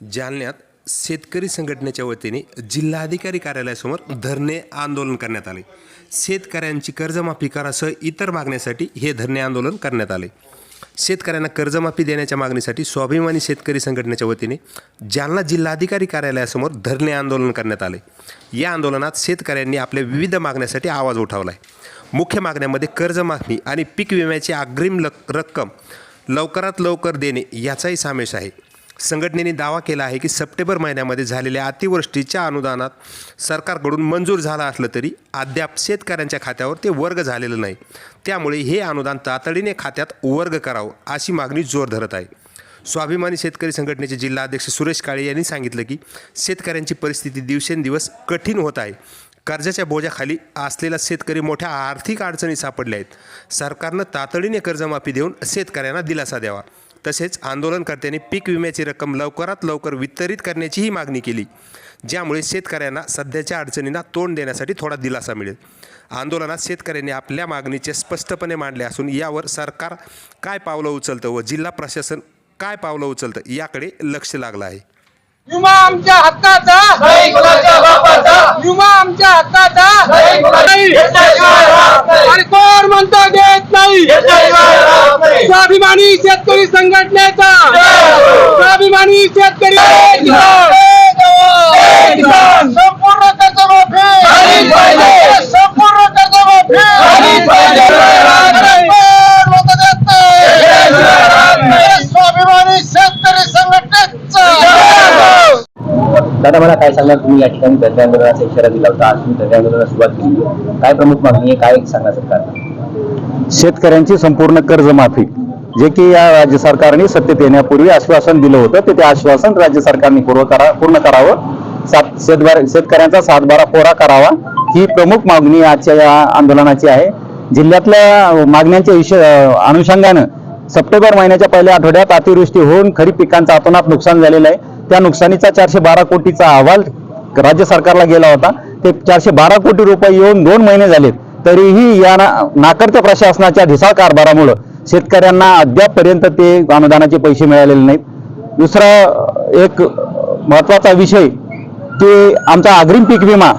जालन्यात शेतकरी संघटनेच्या वतीने जिल्हाधिकारी कार्यालयासमोर धरणे आंदोलन करण्यात आले. शेतकऱ्यांची कर्जमाफी करासह इतर मागण्यासाठी हे धरणे आंदोलन करण्यात आले. शेतकऱ्यांना कर्जमाफी देण्याच्या मागणीसाठी स्वाभिमानी शेतकरी संघटनेच्या वतीने जालना जिल्हाधिकारी कार्यालयासमोर धरणे आंदोलन करण्यात आले. या आंदोलनात शेतकऱ्यांनी आपल्या विविध मागण्यासाठी आवाज उठवला आहे मुख्य मागण्यामध्ये कर्जमाफी आणि पीक विम्याची अग्रिम लक रक्कम लवकरात लवकर देणे याचाही समावेश आहे. संघटनेने दावा केला आहे की सप्टेंबर महिन्यामध्ये झालेल्या अतिवृष्टीच्या अनुदानात सरकारकडून मंजूर झाला असलं तरी अद्याप शेतकऱ्यांच्या खात्यावर ते वर्ग झालेलं नाही. त्यामुळे हे अनुदान तातडीने खात्यात वर्ग करावं अशी मागणी जोर धरत आहे. स्वाभिमानी शेतकरी संघटनेचे जिल्हाध्यक्ष सुरेश काळे यांनी सांगितलं की शेतकऱ्यांची परिस्थिती दिवसेंदिवस कठीण होत आहे. कर्जाच्या बोजाखाली असलेला शेतकरी मोठ्या आर्थिक अडचणी सापडल्या आहेत. सरकारनं तातडीने कर्जमाफी देऊन शेतकऱ्यांना दिलासा द्यावा. तसेच आंदोलनकर्त्यांनी पीक विम्याची रक्कम लवकरात लवकर वितरित करण्याचीही मागणी केली ज्यामुळे शेतकऱ्यांना सध्याच्या अडचणींना तोंड देण्यासाठी थोडा दिलासा मिळेल. आंदोलनात शेतकऱ्यांनी आपल्या मागणीचे स्पष्टपणे मांडले असून यावर सरकार काय पावलं उचलतं व जिल्हा प्रशासन काय पावलं उचलतं याकडे लक्ष लागलं आहे. विमा आमच्या हक्काचा. नाही कुणाच्या बापाचा. विमा आमच्या हक्काचा. आणि कोण म्हणतो देत नाही. स्वाभिमानी शेतकरी संघटनेचा जय. स्वाभिमानी शेतकरी. संपूर्ण कर्जमाफी. संपूर्ण कर्जमाफी. स्वाभिमानी संघटनेचा. दादा मला काय सांगणार तुम्ही या ठिकाणी धरणे आंदोलनाचा इशारा दिला होता आज तुम्ही धरणे आंदोलनाला सुरुवात केली काय प्रमुख मागणी आहे काय सांगणार सरकारला शेतकऱ्यांची संपूर्ण कर्जमाफी जे की या राज्य सरकारने सत्तेत येण्यापूर्वी आश्वासन दिलं होतं ते ते आश्वासन राज्य सरकारने पूर्ण करा पूर्ण करावं. सात शेतबार शेतकऱ्यांचा सातबारा कोरा करावा. ही प्रमुख मागणी आजच्या या आंदोलनाची आहे. जिल्ह्यातल्या मागण्यांच्या विषय अनुषंगानं सप्टेंबर महिन्याच्या पहिल्या आठवड्यात अतिवृष्टी होऊन खरीप पिकांचं अतोनात नुकसान झालेलं आहे. त्या नुकसानीचा चारशे बारा कोटीचा अहवाल राज्य सरकारला गेला होता. ते चारशे बारा कोटी रुपये येऊन दोन महिने झालेत. तरीही या ना नाकर्त्या प्रशासनाच्या ढिसाळ कारभारामुळं शेतकऱ्यांना अद्यापपर्यंत ते अनुदानाचे पैसे मिळालेले नाहीत. दुसरा एक महत्त्वाचा विषय की आमचा अग्रिम पीक विमा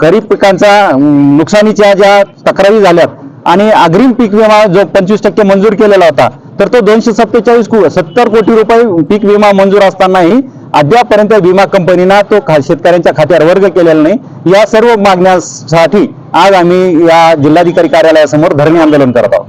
खरीप पिकांचा नुकसानीच्या ज्या तक्रारी झाल्यात आणि अग्रिम पीक विमा जो पंचवीस टक्के मंजूर केलेला होता तर तो दोनशे सत्तेचाळीस को सत्तर कोटी रुपये पीक विमा मंजूर असतानाही अद्यापपर्यंत विमा कंपनीना तो खा शेतकऱ्यांच्या खात्यावर वर्ग केलेला नाही. या सर्व मागण्यासाठी आज आम्ही या जिल्हाधिकारी कार्यालयासमोर धरणे आंदोलन करत आहोत.